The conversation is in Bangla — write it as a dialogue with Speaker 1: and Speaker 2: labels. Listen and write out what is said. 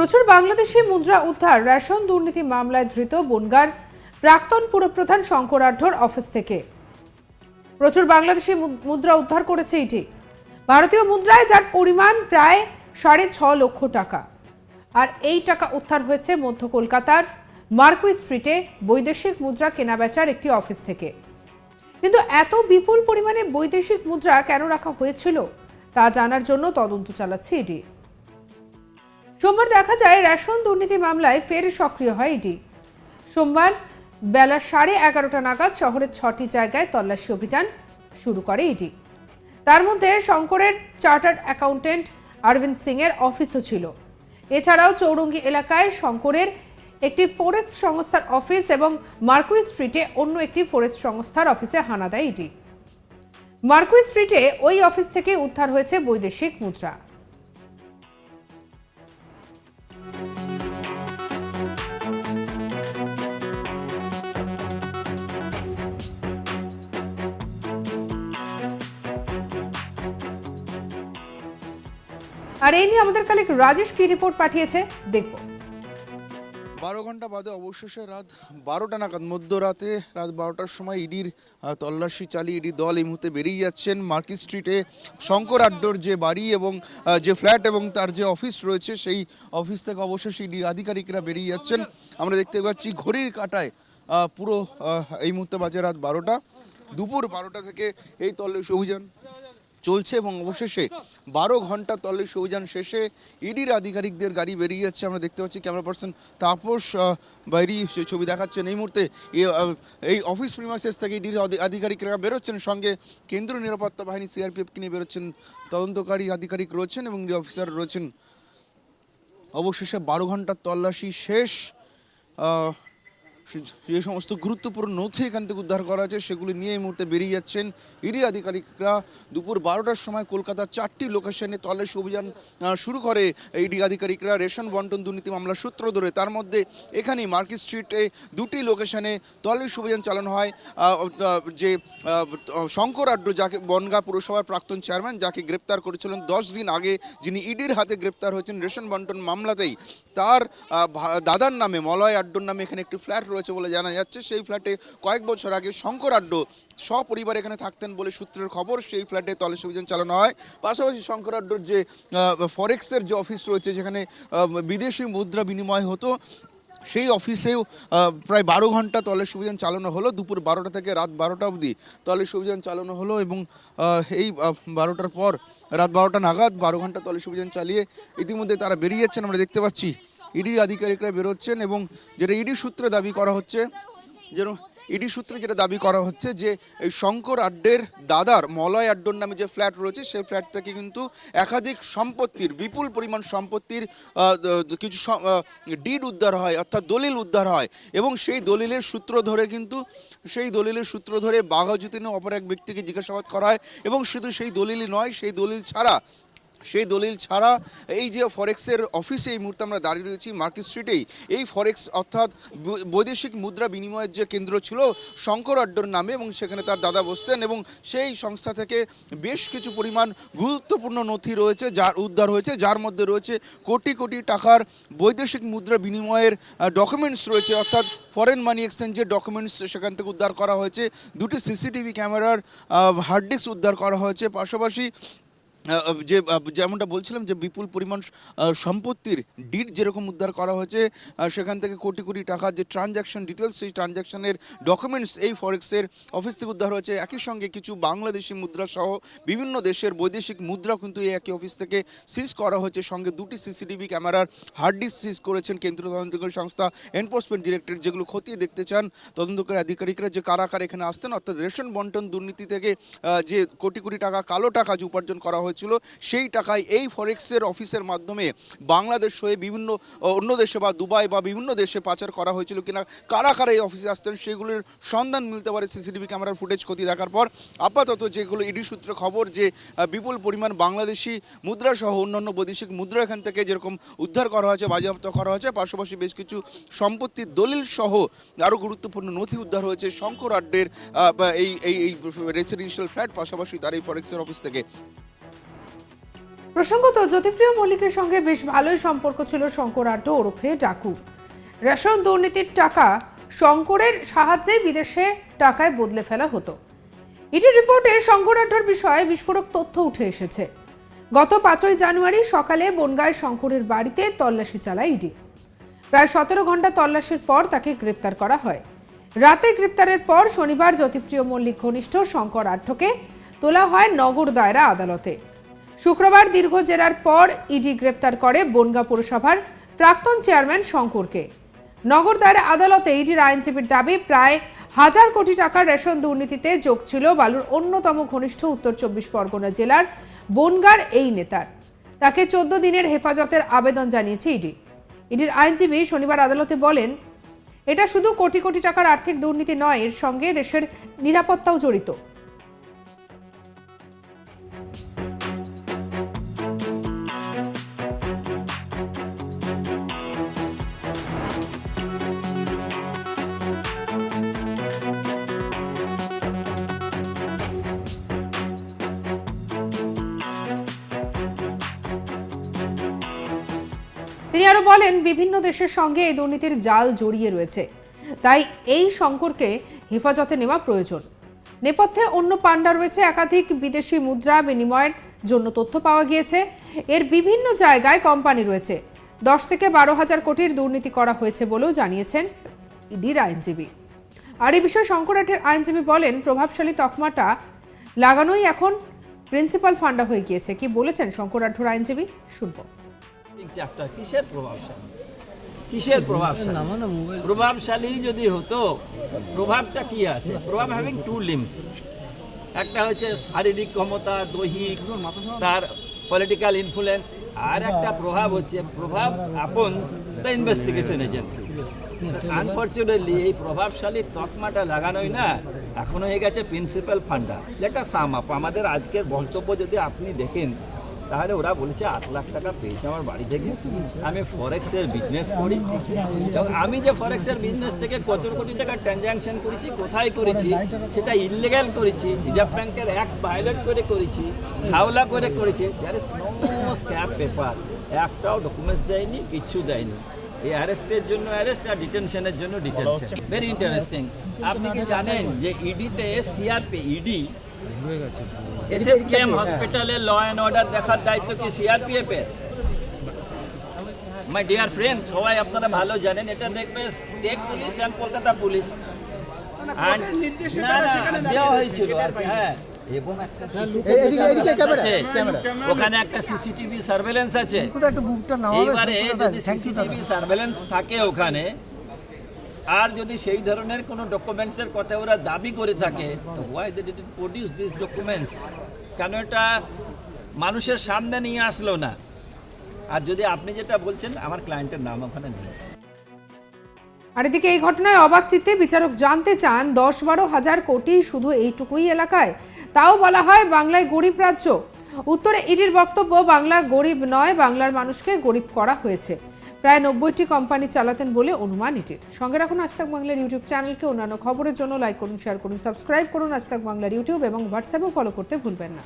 Speaker 1: প্রচুর বাংলাদেশি মুদ্রা উদ্ধার, রেশন দুর্নীতি মামলায় ধৃত বনগার প্রাক্তন পুরপ্রধান শঙ্কর আঢ্যর অফিস থেকে। প্রচুর বাংলাদেশি মুদ্রা উদ্ধার করেছে এটি ভারতীয় মুদ্রায় যার পরিমাণ প্রায় সাড়ে ছ লক্ষ টাকা। আর এই টাকা উদ্ধার হয়েছে মধ্য কলকাতার মার্কুই স্ট্রিটে বৈদেশিক মুদ্রা কেনাবেচার একটি অফিস থেকে। কিন্তু এত বিপুল পরিমাণে বৈদেশিক মুদ্রা কেন রাখা হয়েছিল তা জানার জন্য তদন্ত চালাচ্ছে ইডি। সোমবার দেখা যায় রেশন দুর্নীতি মামলায় ফের সক্রিয় হয় ইডি। সোমবার বেলা সাড়ে এগারোটা নাগাদ শহরের ছটি জায়গায় তল্লাশি অভিযান শুরু করে ইডি। তার মধ্যে শঙ্করের চার্টার্ড অ্যাকাউন্টেন্ট অরবিন্দ সিং এর অফিসও ছিল। এছাড়াও চৌরঙ্গি এলাকায় শঙ্করের একটি ফরেক্স সংস্থার অফিস এবং মার্কুই স্ট্রিটে অন্য একটি ফরেক্স সংস্থার অফিসে হানা দেয় ইডি। মার্কুই স্ট্রিটে ওই অফিস থেকে উদ্ধার হয়েছে বৈদেশিক মুদ্রা। আর এই নিয়ে আমাদের কালেক রাজেশ কি রিপোর্ট পাঠিয়েছে, দেখব।
Speaker 2: বারো ঘণ্টা বাদে অবশেষে রাত বারোটা নাগাদ, মধ্যরাতে রাত বারোটার সময় ইডির তল্লাশি চালিয়ে ইডি দল এই মুহূর্তে বেরিয়ে যাচ্ছেন মার্কেট স্ট্রিটে। শঙ্কর আড্ডোর যে বাড়ি এবং যে ফ্ল্যাট এবং তার যে অফিস রয়েছে, সেই অফিস থেকে অবশেষে ইডির আধিকারিকরা বেরিয়ে যাচ্ছেন। আমরা দেখতে পাচ্ছি ঘড়ির কাটায় পুরো এই মুহূর্তে বাজে রাত বারোটা। দুপুর বারোটা থেকে এই তল্লাশি অভিযান চলছে এবং অবশেষে বারো ঘণ্টা তল্লাশি অভিযান শেষে ইডির আধিকারিকদের গাড়ি বেরিয়ে যাচ্ছে। আমরা দেখতে পাচ্ছি ক্যামেরা পার্সন তাপস বাইরি সে ছবি দেখাচ্ছেন। এই মুহূর্তে এই অফিস প্রিমাইসেস থেকে ইডির আধি- আধিকারিকরা বেরোচ্ছেন। সঙ্গে কেন্দ্রীয় নিরাপত্তা বাহিনী সিআরপিএফকে নিয়ে বেরোচ্ছেন। তদন্তকারী আধিকারিক রয়েছেন এবং অফিসার রয়েছেন। অবশেষে বারো ঘণ্টার তল্লাশি শেষ। যে সমস্ত গুরুত্বপূর্ণ নথি এখান থেকে উদ্ধার করা হয়েছে, সেগুলি নিয়ে এই মুহূর্তে বেরিয়ে যাচ্ছেন ইডি আধিকারিকরা। দুপুর বারোটার সময় কলকাতার চারটি লোকেশনে তল্লাশি অভিযান শুরু করে ইডি আধিকারিকরা। রেশন বন্টন দুর্নীতি মামলার সূত্র ধরে তার মধ্যে এখানেই মার্কেট স্ট্রিটে দুটি লোকেশনে তল্লাশি অভিযান চালানো হয়। যে শঙ্কর আড্ডু, যাকে বনগাঁ পুরসভার প্রাক্তন চেয়ারম্যান যাকে গ্রেপ্তার করেছিলেন দশ দিন আগে, যিনি ইডির হাতে গ্রেপ্তার হয়েছেন রেশন বন্টন মামলাতেই। তার দাদার নামে, মলয় আড্ডোর নামে এখানে একটি ফ্ল্যাট রয়েছে। বলে জানা যাচ্ছে। সেই ফ্ল্যাটে কয়েক বছর আগে শঙ্কর আড্ডো সপরিবার এখানে থাকতেন বলে সূত্রের খবর, সেই ফ্ল্যাটে তল্লাশি অভিযান চালানো হয়। পাশাপাশি শঙ্কর আড্ডোর যে ফরেক্সের যে অফিস রয়েছে, যেখানে বিদেশি মুদ্রা বিনিময় হতো, সেই অফিসেও প্রায় বারো ঘণ্টা তল্লাশি অভিযান চালানো হলো। দুপুর বারোটা থেকে রাত বারোটা অবধি তল্লাশি অভিযান চালানো হলো এবং এই বারোটার পর রাত বারোটা নাগাদ বারো ঘণ্টা তল্লাশি অভিযান চালিয়ে ইতিমধ্যে তারা বেরিয়ে যাচ্ছেন। আমরা দেখতে পাচ্ছি ইডি আধিকারিকরা বেরোচ্ছেন এবং যেটা ইডি সূত্রে দাবি করা হচ্ছে যেন ইডি সূত্রে যেটা দাবি করা হচ্ছে যে এই শঙ্কর আড্ডের দাদার মলয় আড্ডোর নামে যে ফ্ল্যাট রয়েছে, সেই ফ্ল্যাট থেকে কিন্তু একাধিক সম্পত্তির, বিপুল পরিমাণ সম্পত্তির কিছু ডিড উদ্ধার হয়, অর্থাৎ দলিল উদ্ধার হয় এবং সেই দলিলের সূত্র ধরে কিন্তু, সেই দলিলের সূত্র ধরে বাঘাযতীন অপর এক ব্যক্তিকে জিজ্ঞাসাবাদ করা হয় এবং শুধু সেই দলিলই নয়, সেই দলিল ছাড়া সেই দলিল ছাড়া এই যে ফরেক্সের অফিসে এই মুহূর্তে আমরা দাঁড়িয়ে রয়েছি, মার্কেট স্ট্রিটেই। এই ফরেক্স অর্থাৎ বৈদেশিক মুদ্রা বিনিময়ের যে কেন্দ্র ছিল শঙ্কর আড্ডোর নামে এবং সেখানে তার দাদা বসতেন এবং সেই সংস্থা থেকে বেশ কিছু পরিমাণ গুরুত্বপূর্ণ নথি রয়েছে, যার উদ্ধার হয়েছে, যার মধ্যে রয়েছে কোটি কোটি টাকার বৈদেশিক মুদ্রা বিনিময়ের ডকুমেন্টস রয়েছে। অর্থাৎ ফরেন মানি এক্সচেঞ্জের ডকুমেন্টস সেখান থেকে উদ্ধার করা হয়েছে। দুটি সিসিটিভি ক্যামেরার হার্ড ডিস্ক উদ্ধার করা হয়েছে। পাশাপাশি যে যেমনটা বলছিলাম যে বিপুল পরিমাণ সম্পত্তির ডিড যেরকম উদ্ধার করা হয়েছে সেখান থেকে কোটি কোটি টাকা যে ট্রানজ্যাকশন ডিটেলস সেই ট্রানজ্যাকশনের ডকুমেন্টস এই ফরেক্সের অফিস থেকে উদ্ধার হয়েছে। একই সঙ্গে কিছু বাংলাদেশি মুদ্রা সহ বিভিন্ন দেশের বৈদেশিক মুদ্রা কিন্তু এই একই অফিস থেকে সিজ করা হয়েছে। সঙ্গে দুটি সিসিটিভি ক্যামেরার হার্ড ডিস্ক সিজ করেছেন কেন্দ্রীয় তদন্তকারী সংস্থা এনফোর্সমেন্ট ডিরেক্টর যেগুলো খতিয়ে দেখতে চান তদন্তকারী আধিকারিকরা যে কারা কারা এখানে আসতেন, অর্থাৎ রেশন বন্টন দুর্নীতি থেকে যে কোটি কোটি টাকা, কালো টাকা যে উপার্জন করা হয়েছিল। সেই টাকায় এই ফরেক্সের অফিসের মাধ্যমে বাংলাদেশ হয়ে বিভিন্ন, অন্য দেশে বা দুবাই বা বিভিন্ন দেশে পাচার করা হয়েছিল কিনা, কারা কারা এই অফিসে আসতেন সেগুলির সন্ধান মিলতে পারে সিসিটিভি ক্যামেরার ফুটেজ ক্ষতি দেখার পর। আপাতত যেগুলো ইডি সূত্রে খবর যে বিপুল পরিমাণ বাংলাদেশি মুদ্রা সহ অন্যান্য বৈদেশিক মুদ্রা এখান থেকে যেরকম উদ্ধার করা হয়েছে, বাজেয়াপ্ত করা হয়েছে, পাশাপাশি বেশ কিছু সম্পত্তির দলিল সহ আরও গুরুত্বপূর্ণ নথি উদ্ধার হয়েছে শঙ্কর আড্ডের এই এই রেসিডেন্সিয়াল ফ্ল্যাট পাশাপাশি তার এই ফরেক্সের অফিস থেকে।
Speaker 1: প্রসঙ্গত, জ্যোতিপ্রিয় মল্লিকের সঙ্গে বেশ ভালোই সম্পর্ক ছিল শঙ্কর আড্ড ওরফে ডাকুর। রেশন দুর্নীতির টাকা শঙ্করের সাহায্যে বিদেশে টাকায় বদলে ফেলা হতো। ইডি রিপোর্টে শঙ্কর আড্ডার বিষয়ে বিস্ফোরক তথ্য উঠে এসেছে। গত পাঁচই জানুয়ারি সকালে বনগাঁয় শঙ্করের বাড়িতে তল্লাশি চালায় ইডি। প্রায় সতেরো ঘণ্টা তল্লাশির পর তাকে গ্রেপ্তার করা হয়। রাতে গ্রেপ্তারের পর শনিবার জ্যোতিপ্রিয় মল্লিক ঘনিষ্ঠ শঙ্কর আঢ্যকে তোলা হয় নগর দায়রা আদালতে। শুক্রবার দীর্ঘ জেরার পর ইডি গ্রেপ্তার করে বনগাঁ পুরসভার প্রাক্তন চেয়ারম্যান শঙ্করকে। নগর দায়রা আদালতে ইডির আইনজীবীর দাবি, প্রায় হাজার কোটি টাকার রেশন দুর্নীতিতে যোগ ছিল বালুর অন্যতম ঘনিষ্ঠ উত্তর চব্বিশ পরগনা জেলার বনগার এই নেতার। তাকে চোদ্দ দিনের হেফাজতের আবেদন জানিয়েছে ইডি। ইডির আইনজীবী শনিবার আদালতে বলেন, এটা শুধু কোটি কোটি টাকার আর্থিক দুর্নীতি নয়, এর সঙ্গে দেশের নিরাপত্তাও জড়িত। তিনি আরও বলেন, বিভিন্ন দেশের সঙ্গে এই দুর্নীতির জাল জড়িয়ে রয়েছে। তাই এই শঙ্করকে হেফাজতে নেওয়া প্রয়োজন। নেপথ্যে অন্য পাণ্ডা রয়েছে, একাধিক বিদেশি মুদ্রা বিনিময়ের জন্য তথ্য পাওয়া গিয়েছে। এর বিভিন্ন জায়গায় কোম্পানি রয়েছে। দশ থেকে বারো হাজার কোটির দুর্নীতি করা হয়েছে বলেও জানিয়েছেন ইডির আইনজীবী। আর এই বিষয়ে শঙ্করাঠের আইনজীবী বলেন, প্রভাবশালী তকমাটা লাগানোই এখন প্রিন্সিপাল ফান্ডা হয়ে গিয়েছে। কি বলেছেন শঙ্করাঠুর আইনজীবী? শুনব।
Speaker 3: চ্যাপ্টার কিসের প্রভাবশালী? কিসের প্রভাবশালী? প্রভাবশালী যদি হতো প্রভাবটা কি আছে? প্রভাব হ্যাভিং টু লিম্স একটা হচ্ছে শারীরিক ক্ষমতা দৈহিক তার পলিটিক্যাল ইনফ্লুয়েন্স আর একটা প্রভাব হচ্ছে প্রভাব upon the investigation agency unfortunately এই প্রভাবশালী তকমাটা লাগানোই না এখন হয়ে গেছে প্রিন্সিপাল ফান্ডা যেটা সাম আপ আমাদের আজকের বক্তব্য যদি আপনি দেখেন তাহলে ওরা বলেছে আট লাখ টাকা পেয়েছে আমার বাড়ি থেকে। আমি ফরেক্সের বিজনেস করি। আমি যে ফরেক্সের বিজনেস থেকে কত কোটি টাকা ট্রানজ্যাকশন করেছি, কোথায় করেছি, সেটা ইলিগাল করেছি রিজার্ভ ব্যাংকের এক পাইলট করে করেছি, হাওলা করে করেছি। স্ক্যাপ পেপার একটাও ডকুমেন্টস দেয়নি কিচ্ছু দেয়নি। এই অ্যারেস্টের জন্য অ্যারেস্ট আর ডিটেনশনের জন্য ডিটেনশন ভেরি ইন্টারেস্টিং আপনি কি জানেন যে ইডিতে সিআরপি ইডি এসএসকেএম হসপিটালে ল অ্যান্ড অর্ডার দেখার দায়িত্ব কি সিআরপিএফ এর? মাই ডিয়ার ফ্রেন্ড সবাই আপনারা ভালো জানেন এটা দেখবে state police and Kolkata police And- না, না, দেওয়া হয়েছিল হ্যাঁ। ওখানে একটা সিসিটিভি সার্ভেলেন্স আছে। এইবারে যদি সিসিটিভি সার্ভেলেন্স থাকে ওখানে আর যদি সেই ধরনের কোনো ডকুমেন্টসের কথা ওরা দাবি করে থাকে, তো why they did produce this documents কেন এটা মানুষের সামনে নিয়ে আসলো না? আর যদি আপনি যেটা বলছেন, আমার ক্লায়েন্টের নাম ওখানে নেই।
Speaker 1: আর এদিকে এই ঘটনায় অবাক চিত্তে বিচারক জানতে চান দশ বারো হাজার কোটি শুধু এইটুকুই এলাকায়? তাও বলা হয় বাংলায় গরিব রাজ্য। উত্তরে ইডির বক্তব্য, বাংলা গরিব নয়, বাংলার মানুষকে গরিব করা হয়েছে। প্রায় নব্বইটি কোম্পানি চালাতেন বলে অনুমান এটির সঙ্গে রাখুন আজ তাক বাংলার ইউটিউব চ্যানেলকে। অন্যান্য খবরের জন্য লাইক করুন শেয়ার করুন সাবস্ক্রাইব করুন আজ তাক বাংলার ইউটিউব এবং হোয়াটসঅ্যাপেও ফলো করতে ভুলবেন না।